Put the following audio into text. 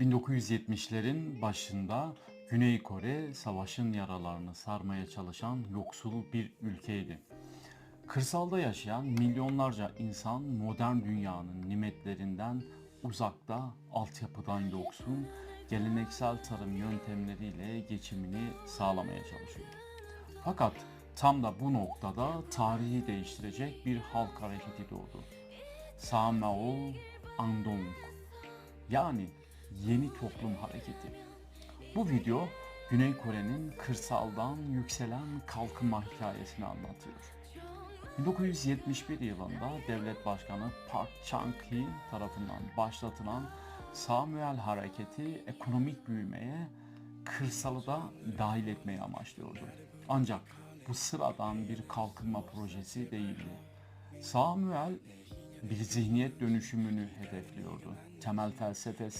1970'lerin başında Güney Kore savaşın yaralarını sarmaya çalışan yoksul bir ülkeydi. Kırsalda yaşayan milyonlarca insan modern dünyanın nimetlerinden uzakta, altyapıdan yoksun, geleneksel tarım yöntemleriyle geçimini sağlamaya çalışıyor. Fakat tam da bu noktada tarihi değiştirecek bir halk hareketi doğdu. Samao Andong yani yeni toplum hareketi. Bu video Güney Kore'nin kırsaldan yükselen kalkınma hikayesini anlatıyor. 1971 yılında devlet başkanı Park Chung-hee tarafından başlatılan Samuel Hareketi ekonomik büyümeye kırsalı da dahil etmeyi amaçlıyordu. Ancak bu sıradan bir kalkınma projesi değildi. Samuel bir zihniyet dönüşümünü hedefliyordu. Temel felsefesi